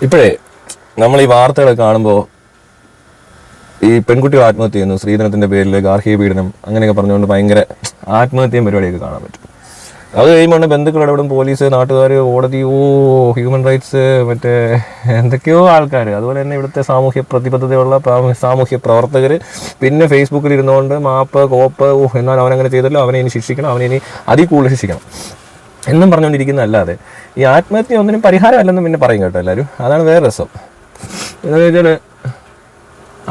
ഇപ്പോഴേ നമ്മൾ ഈ വാർത്തകളൊക്കെ കാണുമ്പോൾ ഈ പെൺകുട്ടികൾ ആത്മഹത്യ ചെയ്യുന്നു സ്ത്രീധനത്തിന്റെ പേരിൽ ഗാർഹിക പീഡനം അങ്ങനെയൊക്കെ പറഞ്ഞുകൊണ്ട് ഭയങ്കര ആത്മഹത്യയും പരിപാടിയൊക്കെ കാണാൻ പറ്റും. അത് കഴിയുമ്പോൾ ബന്ധുക്കൾ ഇടപെടും പോലീസ് നാട്ടുകാർ കോടതി ഓ ഹ്യൂമൻ റൈറ്റ്സ് മറ്റേ എന്തൊക്കെയോ ആൾക്കാർ അതുപോലെ തന്നെ ഇവിടുത്തെ സാമൂഹ്യ പ്രതിബദ്ധതയുള്ള സാമൂഹ്യ പ്രവർത്തകർ പിന്നെ ഫേസ്ബുക്കിൽ ഇരുന്നുകൊണ്ട് മാപ്പ് കോപ്പ് ഓ എന്നാൽ അവനങ്ങനെ ചെയ്തല്ലോ അവനെ ഇനി ശിക്ഷിക്കണം അവനെ ഇനി അതിൽ കൂടുതൽ ശിക്ഷിക്കണം. എന്നും പറഞ്ഞുകൊണ്ടിരിക്കുന്നതല്ലാതെ ഈ ആത്മഹത്യ ഒന്നിനും പരിഹാരമല്ലെന്നും പിന്നെ പറയും കേട്ടോ എല്ലാവരും. അതാണ് വേറെ രസം. എന്താണെന്ന് വെച്ചാൽ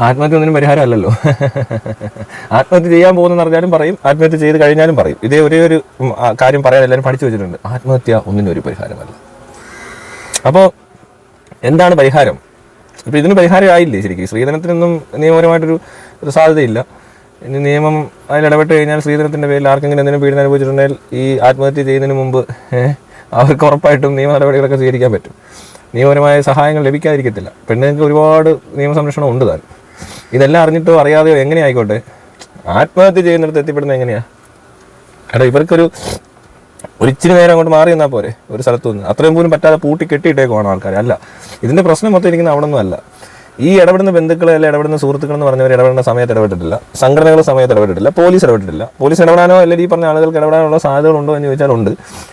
ആത്മഹത്യ ഒന്നിനും പരിഹാരമല്ലല്ലോ. ആത്മഹത്യ ചെയ്യാൻ പോകുന്നെന്ന് പറഞ്ഞാലും പറയും ആത്മഹത്യ ചെയ്ത് കഴിഞ്ഞാലും പറയും. ഇതേ ഒരേ ഒരു കാര്യം പറയാൻ എല്ലാവരും പഠിച്ചു വെച്ചിട്ടുണ്ട്. ആത്മഹത്യ ഒന്നിനും ഒരു പരിഹാരമല്ല. അപ്പോൾ എന്താണ് പരിഹാരം? ഇപ്പം ഇതിന് പരിഹാരമായില്ലേ ശരിക്കും? ശ്രീധനത്തിനൊന്നും നിയമപരമായിട്ടൊരു സാധ്യതയില്ല. ഇനി നിയമം അതിൽ ഇടപെട്ട് കഴിഞ്ഞാൽ സ്ത്രീധനത്തിന്റെ പേരിൽ ആർക്കെങ്കിലും എന്തെങ്കിലും പീഡനം അനുഭവിച്ചിട്ടുണ്ടെങ്കിൽ ഈ ആത്മഹത്യ ചെയ്യുന്നതിന് മുമ്പ് അവർക്ക് ഉറപ്പായിട്ടും നിയമ നടപടികളൊക്കെ സ്വീകരിക്കാൻ പറ്റും. നിയമപരമായ സഹായങ്ങൾ ലഭിക്കാതിരിക്കത്തില്ല. പെണ്ണുങ്ങൾക്ക് ഒരുപാട് നിയമ സംരക്ഷണം ഉണ്ട് താൻ. ഇതെല്ലാം അറിഞ്ഞിട്ടോ അറിയാതെയോ എങ്ങനെ ആയിക്കോട്ടെ? ആത്മഹത്യ ചെയ്യുന്നിടത്ത് എത്തിപ്പെടുന്നത് എങ്ങനെയാണ് എടാ ഇവർക്കൊരു ഒരു ഇച്ചിരി നേരം അങ്ങോട്ട് മാറി നിന്നാൽ പോരെ ഒരു സ്ഥലത്തു നിന്ന്. അത്രയും പോലും പറ്റാതെ പൂട്ടി കെട്ടിയിട്ടേക്കുവാണ് ആൾക്കാർ അല്ല ഇതിന്റെ പ്രശ്നം മൊത്തം ഇരിക്കുന്ന അവിടെ അല്ല. ഈ ഇടപെടുന്ന ബന്ധുക്കൾ അല്ലെ ഇടപെടുന്ന സുഹൃത്തുക്കൾ എന്ന് പറഞ്ഞവർ ഇടപെടുന്ന സമയത്ത് ഇടപെട്ടിട്ടില്ല. സംഘടനകൾ സമയത്ത് ഇടപെട്ടിട്ടില്ല. പോലീസ് ഇടപെട്ടിട്ടില്ല. പോലീസ് ഇടപെടാനോ അല്ലെങ്കിൽ ഈ പറഞ്ഞ ആളുകൾക്ക് ഇടപെടാനുള്ള സാധ്യതകളുണ്ടോ എന്ന് ചോദിച്ചാൽ ഉണ്ട്.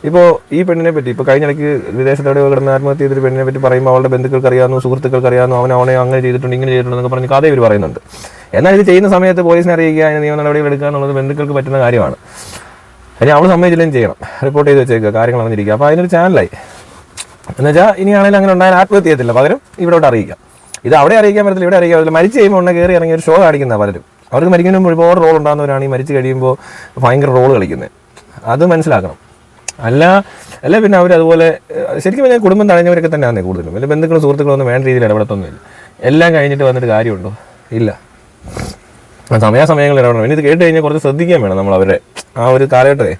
ഇപ്പോൾ ഈ പെണ്ണിനെ പറ്റി ഇപ്പോൾ കഴിഞ്ഞിടയ്ക്ക് വിദേശത്തോടെ കിടന്ന് ആത്മഹത്യ ചെയ്തൊരു പെണ്ണിനെ പറ്റി പറയുമ്പോൾ അവളുടെ ബന്ധുക്കൾക്ക് അറിയാവുന്നു സുഹൃത്തുക്കൾക്ക് അറിയാവുന്നു അവൻ അവനെ അങ്ങനെ ചെയ്തിട്ടുണ്ട് ഇങ്ങനെ ചെയ്തിട്ടുണ്ട് എന്നൊക്കെ പറഞ്ഞ് കഥ ഇവർ പറയുന്നുണ്ട്. എന്നാൽ ഇത് ചെയ്യുന്ന സമയത്ത് പോലീസിനെ അറിയിക്കുക അതിന് നിയമ നടപടികൾ എടുക്കുക എന്നുള്ളത് ബന്ധുക്കൾക്ക് പറ്റുന്ന കാര്യമാണ്. ഇനി അവൾ സമ്മതിച്ചില്ലെങ്കിൽ ചെയ്യണം. റിപ്പോർട്ട് ചെയ്ത് വെച്ചേക്കുക കാര്യങ്ങൾ അറിഞ്ഞിരിക്കുക. അപ്പോൾ അതിനൊരു ചാനലായി എന്നുവെച്ചാൽ ഇനിയാണെങ്കിലും അങ്ങനെ ഉണ്ടായാൽ ആത്മഹത്യ ചെയ്യത്തില്ല. പകരം ഇവിടോട്ട് അറിയിക്കാം. ഇത് അവിടെ അറിയിക്കാൻ പറ്റത്തില്ല ഇവിടെ അറിയിക്കാൻ പറ്റില്ല മരിച്ചു കഴിയുമ്പോൾ ഉണ്ടെ കയറി ഇറങ്ങി ഒരു ഷോ കാണിക്കുന്ന പലരും. അവർക്ക് മരിക്കുന്നതിന് മുമ്പ് ഒരുപാട് റോൾ ഉണ്ടാകുന്നവരാണ് ഈ മരിച്ചു കഴിയുമ്പോൾ ഭയങ്കര റോൾ കളിക്കുന്നത്. അത് മനസ്സിലാക്കണം. അല്ല അല്ല പിന്നെ അവർ അതുപോലെ ശരിക്കും പറഞ്ഞാൽ കുടുംബം തടഞ്ഞവരൊക്കെ തന്നെയാണ് കൂടുതലും. വലിയ ബന്ധുക്കളും സുഹൃത്തുക്കളും ഒന്നും വേണ്ട രീതിയിൽ ഇടപെടത്തൊന്നുമില്ല. എല്ലാം കഴിഞ്ഞിട്ട് വന്നിട്ട് കാര്യമുണ്ടോ? ഇല്ല. സമയാസമയങ്ങളിൽ ഇടപെടണം. ഇനി ഇത് കേട്ട് കഴിഞ്ഞാൽ കുറച്ച് ശ്രദ്ധിക്കാൻ വേണം നമ്മൾ അവരെ ആ ഒരു കാലഘട്ടത്തെ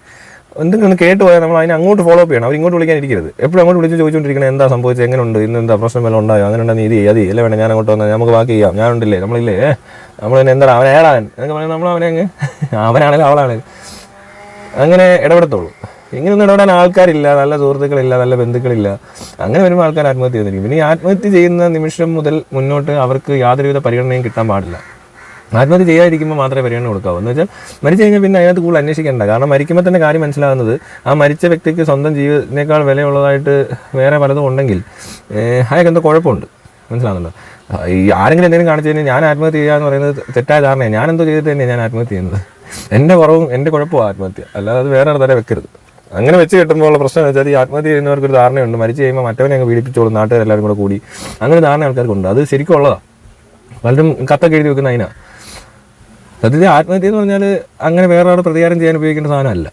എന്തെങ്കിലും കേട്ട് പോയാൽ നമ്മൾ അതിനെ അങ്ങോട്ട് ഫോളോ അപ്പ് ചെയ്യണം. അവർ ഇങ്ങോട്ട് വിളിക്കാൻ ഇരിക്കരുത്. എപ്പോഴും അങ്ങോട്ട് വിളിച്ച് ചോദിച്ചുകൊണ്ടിരിക്കണം എന്താ സംഭവിച്ചത് എങ്ങനെയുണ്ട് ഇന്ന് എന്താ പ്രശ്നം വല്ലതും ഉണ്ടായോ? അങ്ങനെ ഉണ്ടെങ്കിൽ ഇത് അതി അത് വേണം ഞാൻ അങ്ങോട്ട് വന്നാൽ നമുക്ക് ബാക്കി ചെയ്യാം. ഞാനുണ്ടല്ലേ? നമ്മളില്ലേ? നമ്മൾ എന്താണ് അവൻ. ഏടാൻ എന്നൊക്കെ പറഞ്ഞാൽ നമ്മൾ അവനെ അങ്ങ് അവനാണേലും അവളാണേലും അങ്ങനെ ഇടപെടത്തുള്ളൂ. ഇങ്ങനെയൊന്നും ഇടപെടാൻ ആൾക്കാരില്ല നല്ല സുഹൃത്തുക്കളില്ല നല്ല ബന്ധുക്കളില്ല. അങ്ങനെ വരുമ്പോൾ ആൾക്കാർ ആത്മഹത്യ ചെയ്തിരിക്കും പിന്നെ ഈ ആത്മഹത്യ ചെയ്യുന്ന നിമിഷം മുതൽ മുന്നോട്ട് അവർക്ക് യാതൊരുവിധ പരിഗണനയും കിട്ടാൻ പാടില്ല. ആത്മഹത്യ ചെയ്യാതിരിക്കുമ്പോൾ മാത്രമേ പരിഗണന കൊടുക്കാവൂ. എന്ന് വെച്ചാൽ മരിച്ചു കഴിഞ്ഞാൽ പിന്നെ അതിനകത്ത് കൂടുതൽ അന്വേഷിക്കേണ്ട. കാരണം മരിക്കുമ്പോൾ തന്നെ കാര്യം മനസ്സിലാകുന്നത് ആ മരിച്ച വ്യക്തിക്ക് സ്വന്തം ജീവിതത്തിനേക്കാൾ വിലയുള്ളതായിട്ട് വേറെ പലതും ഉണ്ടെങ്കിൽ അയാൾക്ക് എന്തോ കുഴപ്പമുണ്ട്. മനസ്സിലാകുന്നുണ്ടോ? ഈ ആരെങ്കിലും എന്തെങ്കിലും കാണിച്ചു കഴിഞ്ഞാൽ ഞാൻ ആത്മഹത്യ ചെയ്യുക എന്ന് പറയുന്നത് തെറ്റായ ധാരണയാണ്. ഞാൻ എന്തോ ചെയ്തിട്ട് തന്നെയാണ് ഞാൻ ആത്മഹത്യ ചെയ്യുന്നത്. എന്റെ കുറവും എന്റെ കുഴപ്പവും ആത്മഹത്യ. അല്ലാതെ അത് വേറെ തരം വെക്കരുത്. അങ്ങനെ വെച്ച് കിട്ടുമ്പോൾ ഉള്ള പ്രശ്നം എന്ന് വെച്ചാൽ ഈ ആത്മഹത്യ ചെയ്യുന്നവർക്ക് ഒരു ധാരണയുണ്ട്. മരിച്ചു കഴിയുമ്പോൾ മറ്റവനെ അങ്ങ് പീഡിപ്പിച്ചോളും നാട്ടുകാരെല്ലാവരും കൂടെ കൂടി. അങ്ങനെ ധാരണ ആൾക്കാർക്കുണ്ട്. അത് ശരിക്കും ഉള്ളതാണ് പലരും കത്തൊക്കെ എഴുതി വെക്കുന്ന അതിനാ. സത്യത്തിൽ ആത്മഹത്യ എന്ന് പറഞ്ഞാൽ അങ്ങനെ വേറെ ആൾ പ്രതികാരം ചെയ്യാൻ ഉപയോഗിക്കേണ്ട സാധനമല്ല.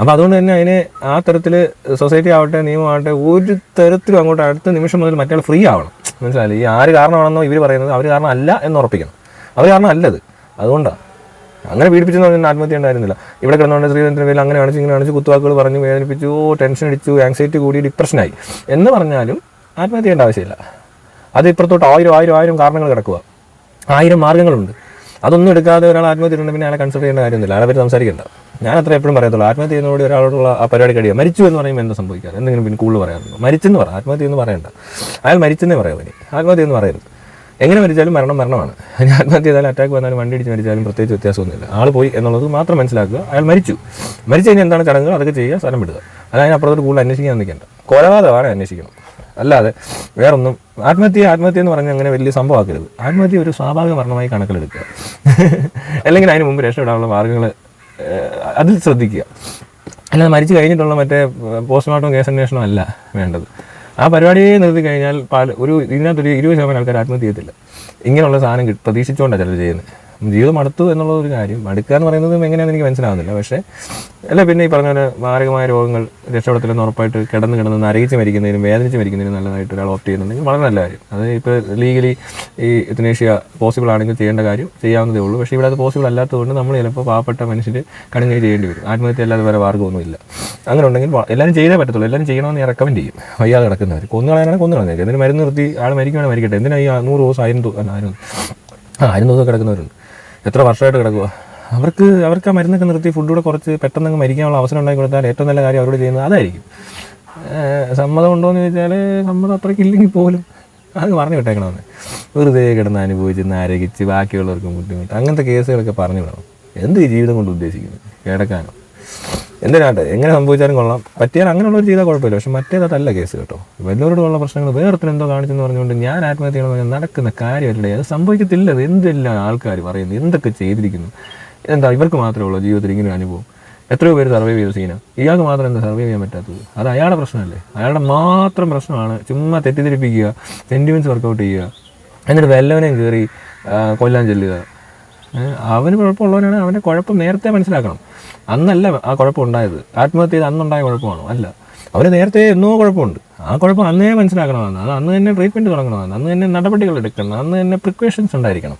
അപ്പോൾ അതുകൊണ്ട് തന്നെ അതിനെ ആ തരത്തിൽ സൊസൈറ്റി ആവട്ടെ നിയമമാവട്ടെ ഒരു തരത്തിലും അങ്ങോട്ട് അടുത്ത നിമിഷം മുതൽ മറ്റേ ഫ്രീ ആവണം. മനസ്സിലായില്ലേ? ഈ ആര് കാരണമാണെന്നോ ഇവർ പറയുന്നത് അവർ കാരണം അല്ല എന്ന് ഉറപ്പിക്കണം. അവർ കാരണം അല്ലത് അതുകൊണ്ടാണ് അങ്ങനെ പീഡിപ്പിച്ചെന്ന് പറഞ്ഞാൽ ആത്മഹത്യ ഉണ്ടായിരുന്നില്ല. ഇവിടെ കിടന്നുകൊണ്ട് ശ്രീധരന്റെ പേരിൽ അങ്ങനെ കാണിച്ചു ഇങ്ങനെ കാണിച്ചു കുത്തുവാക്കുകൾ പറഞ്ഞു വേദനിപ്പിച്ചു ടെൻഷൻ അടിച്ചു ആങ്സൈറ്റി കൂടി ഡിപ്രഷനായി എന്ന് പറഞ്ഞാലും ആത്മഹത്യ ചെയ്യേണ്ട ആവശ്യമില്ല. അത് ഇപ്പുറത്തോട്ട് ആയിരം ആയിരം ആയിരം കാരണങ്ങൾ കിടക്കുക ആയിരം മാർഗങ്ങളുണ്ട് അതൊന്നും എടുക്കാതെ ഒരാൾ ആത്മഹത്യ ചെയ്യുന്നുണ്ട് പിന്നെ ആളെ കൺസിഡർ ചെയ്യേണ്ട കാര്യമൊന്നുമില്ല. ആളെ പറ്റി സംസാരിക്കണ്ട. ഞാൻ അത്ര എപ്പോഴും പറയത്തുള്ളൂ. ആത്മഹത്യ ചെയ്യുന്നതോടെ ഒരാളോടുള്ള ആ പരിപാടി കഴിയുക. മരിച്ചു എന്ന് പറയുമ്പോൾ എന്താ സംഭവിക്കാറ്? എന്തെങ്കിലും പിന്നെ കൂടുതൽ പറയാറുണ്ടോ? മരിച്ചെന്ന് പറ. ആത്മഹത്യ എന്ന് പറയണ്ട. അയാൾ മരിച്ചെന്നേ പറയാം ഇനി. ആത്മഹത്യ എന്ന് പറയരുത്. എങ്ങനെ മരിച്ചാലും മരണം മരണമാണ്. ഇനി ആത്മഹത്യ ചെയ്താലും അറ്റാക്ക് വന്നാലും വണ്ടി ഇടിച്ച് മരിച്ചാലും പ്രത്യേകിച്ച് വ്യത്യാസമൊന്നുമില്ല. ആൾ പോയി എന്നുള്ളത് മാത്രം മനസ്സിലാക്കുക. അയാൾ മരിച്ചു. മരിച്ചു കഴിഞ്ഞാൽ എന്താണ് ചടങ്ങുകൾ? അതൊക്കെ ചെയ്യുക സ്ഥലം വിടുക. അതിനപ്പുറത്തോട്ട് കൂടുതൽ അന്വേഷിക്കാൻ നിൽക്കേണ്ട. കൊലപാതകമാണ് അന്വേഷിക്കണം. അല്ലാതെ വേറൊന്നും ആത്മഹത്യ ആത്മഹത്യ എന്ന് പറഞ്ഞാൽ അങ്ങനെ വലിയ സംഭവമാക്കരുത്. ആത്മഹത്യ ഒരു സ്വാഭാവിക മരണമായി കണക്കിലെടുക്കുക. അല്ലെങ്കിൽ അതിന് മുമ്പ് രക്ഷപ്പെടാനുള്ള മാർഗങ്ങൾ അതിൽ ശ്രദ്ധിക്കുക. അല്ലാതെ മരിച്ചു കഴിഞ്ഞിട്ടുള്ള മറ്റേ പോസ്റ്റ്മോർട്ടം കേസ് അന്വേഷണം അല്ല വേണ്ടത്. ആ പരിപാടിയെ നിർത്തി കഴിഞ്ഞാൽ ഒരു ഇതിനകത്തൊരു ഇരുപത് ശതമാനം ആൾക്കാർ ആത്മഹത്യ ചെയ്യത്തില്ല. ഇങ്ങനെയുള്ള സാധനം പ്രതീക്ഷിച്ചുകൊണ്ടാണ് ചിലർ ചെയ്യുന്നത്. ജീവിതം മടുത്തു എന്നുള്ള ഒരു കാര്യം. മടുക്കുക എന്ന് പറയുന്നത് എങ്ങനെയാണെന്ന് എനിക്ക് മനസ്സിലാവുന്നില്ല. പക്ഷേ അല്ല പിന്നെ ഈ പറഞ്ഞ പോലെ മാരകമായ രോഗങ്ങൾ രക്ഷപ്പെടത്തില്ലെന്ന് ഉറപ്പായിട്ട് കിടന്ന് കിടന്ന് നരകിച്ച് മരിക്കുന്നതിനും വേദനിച്ച് മരിക്കുന്നതിനും നല്ലതായിട്ട് ഒരാൾ ഓപ്റ്റ് ചെയ്യുന്നുണ്ടെങ്കിൽ വളരെ നല്ല കാര്യം. അത് ഇപ്പോൾ ലീഗലി ഈ ഇത്തനേഷ്യ പോസിബിൾ ആണെങ്കിൽ ചെയ്യേണ്ട കാര്യം ചെയ്യാവുന്നതേ ഉള്ളൂ. പക്ഷേ ഇവിടെ അത് പോസിബിൾ അല്ലാത്തതുകൊണ്ട് നമ്മൾ ചിലപ്പോൾ പാവപ്പെട്ട മനുഷ്യർ കടുങ്ങി ചെയ്യേണ്ടി വരും. ആത്മഹത്യ അല്ലാതെ വേറെ മാർഗമൊന്നുമില്ല. അങ്ങനെ ഉണ്ടെങ്കിൽ എല്ലാവരും ചെയ്തേ പറ്റത്തുള്ളൂ. എല്ലാവരും ചെയ്യണമെന്ന് ഞാൻ റെക്കമെൻഡ് ചെയ്യും. വയ്യാതെ കിടക്കുന്നവർ കൊന്നു കളയാനാണ് കൊന്നു കളഞ്ഞേക്കും. എന്തിനും മരുന്ന് നിർത്തി ആൾ മരിക്കുകയാണെങ്കിൽ മരിക്കട്ടെ. എന്തിനാ ഈ നൂറ് ദിവസം ആയിരം ആയിരം ആയിരം ദിവസം കിടക്കുന്നവരുണ്ട്. എത്ര വർഷമായിട്ട് കിടക്കുക അവർക്ക് അവർക്ക് ആ മരുന്നൊക്കെ നിർത്തി ഫുഡ് കൂടെ കുറച്ച് പെട്ടെന്ന് മരിക്കാനുള്ള അവസരം ഉണ്ടാക്കി കൊടുത്താൽ ഏറ്റവും നല്ല കാര്യം അവരോട് ചെയ്യുന്നത് അതായിരിക്കും. സമ്മതം ഉണ്ടോ എന്ന് ചോദിച്ചാൽ സമ്മതം അത്രയ്ക്ക് ഇല്ലെങ്കിൽ പോലും അത് പറഞ്ഞു വിട്ടേക്കണമെന്ന്. വെറുതെ കിടന്ന് അനുഭവിച്ച് നരകിച്ച് ബാക്കിയുള്ളവർക്കും ബുദ്ധിമുട്ട്. അങ്ങനത്തെ കേസുകളൊക്കെ പറഞ്ഞു വിടണം. എന്ത് ജീവിതം കൊണ്ട് ഉദ്ദേശിക്കുന്നത് കിടക്കാനോ? എന്തിനാട്ടെ? എങ്ങനെ സംഭവിച്ചാലും കൊള്ളാം. പറ്റിയാൽ അങ്ങനെയുള്ളവർ ചെയ്താൽ കുഴപ്പമില്ല. പക്ഷെ മറ്റേതല്ല കേസ് കേട്ടോ. വല്ലവരോടുള്ള പ്രശ്നങ്ങൾ വേറെത്തിന് എന്തോ കാണിച്ചെന്ന് പറഞ്ഞുകൊണ്ട് ഞാൻ ആത്മഹത്യ പറഞ്ഞാൽ നടക്കുന്ന കാര്യമല്ലേ അത് സംഭവിക്കത്തില്ല. അത് എന്തെല്ലാം ആൾക്കാർ പറയുന്നു? എന്തൊക്കെ ചെയ്തിരിക്കുന്നു? എന്താ ഇവർക്ക് മാത്രമേ ഉള്ളൂ ജീവിതത്തിൽ ഇങ്ങനെ അനുഭവം. എത്രയോ പേര് സർവൈവ് ചെയ്ത സീന. ഇയാൾക്ക് മാത്രം എന്താ സർവൈവ് ചെയ്യാൻ പറ്റാത്തത്? അത് അയാളുടെ പ്രശ്നമല്ലേ? അയാളുടെ മാത്രം പ്രശ്നമാണ് ചുമ്മാ തെറ്റിദ്ധരിപ്പിക്കുക സെന്റിമെന്റ്സ് വർക്കൗട്ട് ചെയ്യുക എന്നിട്ട് വല്ലവനെയും കയറി കൊല്ലാൻ ചെല്ലുക. അവന് കുഴപ്പമുള്ളവനാണ് അവന്റെ കുഴപ്പം നേരത്തെ മനസ്സിലാക്കണം. അന്നല്ല ആ കുഴപ്പം ഉണ്ടായത് ആത്മഹത്യ ചെയ്ത് അന്നുണ്ടായ കുഴപ്പമാണോ? അല്ല. അവന് നേരത്തെ എന്നോ കുഴപ്പമുണ്ട്. ആ കുഴപ്പം അന്നേ മനസ്സിലാക്കണമെന്ന് അത് അന്ന് തന്നെ ട്രീറ്റ്മെന്റ് തുടങ്ങണമെന്ന് അന്ന് തന്നെ നടപടികൾ എടുക്കണം അന്ന് തന്നെ പ്രിക്കോഷൻസ് ഉണ്ടായിരിക്കണം.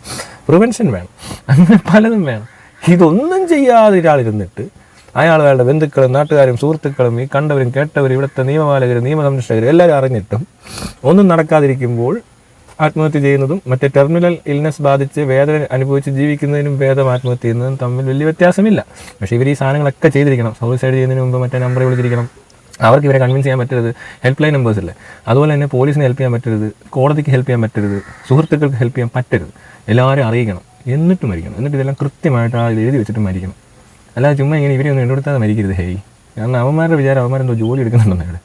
പ്രിവെൻഷൻ വേണം. അങ്ങനെ പലതും വേണം. ഇതൊന്നും ചെയ്യാതെ ഒരാളിരുന്നിട്ട് അയാൾ അയാളുടെ ബന്ധുക്കളും നാട്ടുകാരും സുഹൃത്തുക്കളും ഈ കണ്ടവരും കേട്ടവരും ഇവിടുത്തെ നിയമപാലകരും നിയമസംരക്ഷകരും എല്ലാവരും അറിഞ്ഞിട്ടും ഒന്നും നടക്കാതിരിക്കുമ്പോൾ ആത്മഹത്യ ചെയ്യുന്നതും മറ്റേ ടെർമിനൽ ഇൽനെസ് ബാധിച്ച് വേദന അനുഭവിച്ച് ജീവിക്കുന്നതിനും ഭേദം ആത്മഹത്യ ചെയ്യുന്നതും തമ്മിൽ വലിയ വ്യത്യാസമില്ല. പക്ഷേ ഇവർ ഈ സാധനങ്ങളൊക്കെ ചെയ്തിരിക്കണം. സൂയിസൈഡ് ചെയ്യുന്നതിന് മുമ്പ് മറ്റേ നമ്പർ വിളിച്ചിരിക്കണം. അവർക്ക് ഇവരെ കൺവിൻസ് ചെയ്യാൻ പറ്റരുത്. ഹെൽപ്പ് ലൈൻ നമ്പേഴ്സ് അല്ലേ അതുപോലെ തന്നെ പോലീസിന് ഹെൽപ്പ് ചെയ്യാൻ പറ്റരുത്. കോടതിക്ക് ഹെൽപ്പ് ചെയ്യാൻ പറ്റരുത്. സുഹൃത്തുക്കൾക്ക് ഹെൽപ്പ് ചെയ്യാൻ പറ്റരുത്. എല്ലാവരും അറിയിക്കണം. എന്നിട്ട് മരിക്കണം. എന്നിട്ട് ഇതെല്ലാം കൃത്യമായിട്ട് ആ എഴുതി വെച്ചിട്ട് മരിക്കണം. അല്ലാതെ ചുമ്മാ ഇങ്ങനെ ഇവരെ ഒന്ന് എടുത്താതെ മരിക്കരുത്. ഹേയ്. കാരണം അവന്മാരുടെ വിചാരം അവന്മാരെന്തോ ജോലി എടുക്കുന്നുണ്ടെന്ന്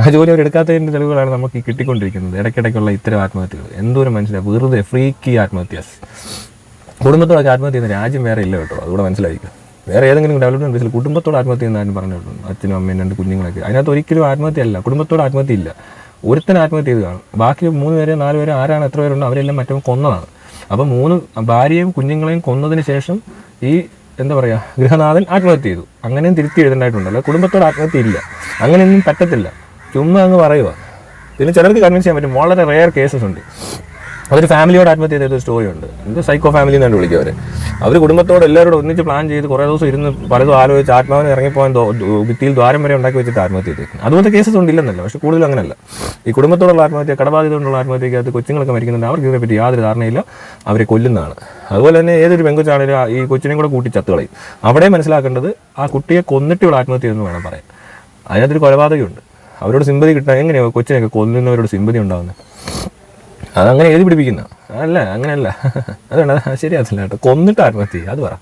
ആ ജോലി അവർ എടുക്കാത്തതിന്റെ തെളിവുകളാണ് നമുക്ക് ഈ കിട്ടിക്കൊണ്ടിരിക്കുന്നത്. ഇടയ്ക്കിടയ്ക്കുള്ള ഇത്തരം ആത്മഹത്യകൾ. എന്തോരം മനസ്സിലായി വെറുതെ ഫ്രീക്കി ആത്മഹത്യാസ്. കുടുംബത്തോടൊക്കെ ആത്മഹത്യ ചെയ്യുന്ന രാജ്യം വേറെ ഇല്ല കേട്ടോ. അതുകൂടെ മനസ്സിലായിരിക്കും വേറെ ഏതെങ്കിലും ഡെവലപ്മെന്റ് ബേസിൽ കുടുംബത്തോട് ആത്മഹത്യ ചെയ്യുന്ന ആരും പറഞ്ഞിട്ടുണ്ട്. അച്ഛനും അമ്മയും രണ്ട് കുഞ്ഞുങ്ങളൊക്കെ. അതിനകത്ത് ഒരിക്കലും ആത്മഹത്യ അല്ല. കുടുംബത്തോട് ആത്മഹത്യ ഇല്ല. ഒരുത്തൻ ആത്മഹത്യ ചെയ്ത് കാണും. ബാക്കി മൂന്ന് പേര് നാല് പേര് ആരാണ് എത്ര പേരുണ്ടോ അവരെല്ലാം മറ്റവൻ കൊന്നതാണ്. അപ്പം മൂന്ന് ഭാര്യയും കുഞ്ഞുങ്ങളെയും കൊന്നതിന് ശേഷം ഈ എന്താ പറയുക ഗൃഹനാഥൻ ആത്മഹത്യ ചെയ്തു. അങ്ങനെയും തിരുത്തി എഴുതേണ്ടായിട്ടുണ്ടല്ലോ കുടുംബത്തോട് ആത്മഹത്യ ഇല്ല. അങ്ങനെയൊന്നും പറ്റത്തില്ല. ചുമ്മാ അങ്ങ് പറയുക പിന്നെ ചിലർക്ക് കൺവിൻസ് ചെയ്യാൻ പറ്റും. വളരെ റെയർ കേസസ് ഉണ്ട്. അതൊരു ഫാമിലിയോട് ആത്മഹത്യ ചെയ്ത സ്റ്റോറി ഉണ്ട്. എന്ത് സൈക്കോ ഫാമിലി എന്നാണ് വിളിക്കുക അവർ. അവർ കുടുംബത്തോട് എല്ലാവരോടും ഒന്നിച്ച് പ്ലാൻ ചെയ്ത് കുറേ ദിവസം ഇരുന്ന് പലതും ആലോചിച്ച് ആത്മാവിന് ഇറങ്ങിപ്പോകാൻ ഭിത്തിയിൽ ദ്വാരം വരെ ഉണ്ടാക്കി വെച്ചിട്ട് ആത്മഹത്യ ചെയ്തേക്കും അതുപോലത്തെ കേസസ് ഉണ്ടില്ലെന്നല്ല പക്ഷെ കൂടുതലും അങ്ങനെയല്ല. ഈ കുടുംബത്തോടുള്ള ആത്മഹത്യ കടബാധ്യത കൊണ്ടുള്ള ആത്മഹത്യക്കകത്ത് കൊച്ചുങ്ങളൊക്കെ മരിക്കുന്നുണ്ട്. അവർക്ക് ഇതിനെപ്പറ്റി യാതൊരു ധാരണയില്ല. അവരെ കൊല്ലുന്നതാണ്. അതുപോലെ തന്നെ ഏതൊരു പെങ്കൊച്ചാണെങ്കിലും ഈ കൊച്ചിനെയും കൂടെ കൂട്ടി ചത്തുകളയും അവിടെ മനസ്സിലാക്കേണ്ടത് ആ കുട്ടിയെ കൊന്നിട്ടുള്ള ആത്മഹത്യ എന്ന് വേണം പറയാൻ. അതിനകത്തൊരു കൊലപാതകമുണ്ട്. അവരോട് സിമ്പതി കിട്ടാൻ എങ്ങനെയാണ് കൊച്ചിനെയൊക്കെ കൊല്ലുന്നവരോട് സിമ്പതി ഉണ്ടാകുന്നത് അതങ്ങനെ എഴുതി പിടിപ്പിക്കുന്ന. അല്ല അങ്ങനെയല്ല അതുകൊണ്ട് ശരിയാകത്തില്ല കേട്ടോ. കൊന്നിട്ട് ആത്മഹത്യ അത് പറ.